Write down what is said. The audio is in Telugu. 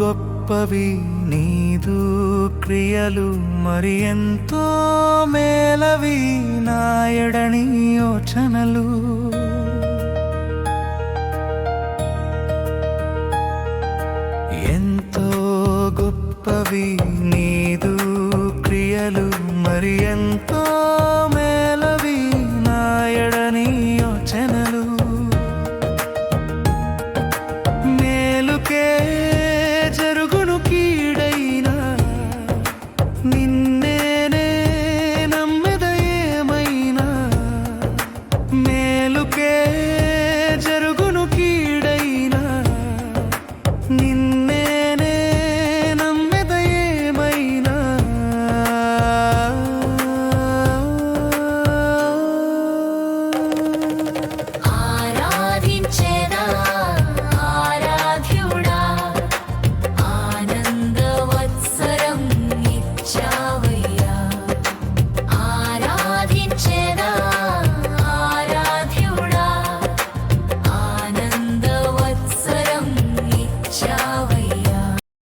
గొప్పవి నీదు క్రియలు మరి ఎంతో మేలవి నాయడని యోచనలు. ఎంతో గొప్పవి నీదు క్రియలు మరి ఎంతో మేలవి నాయడని యోచనలు. మేలుకే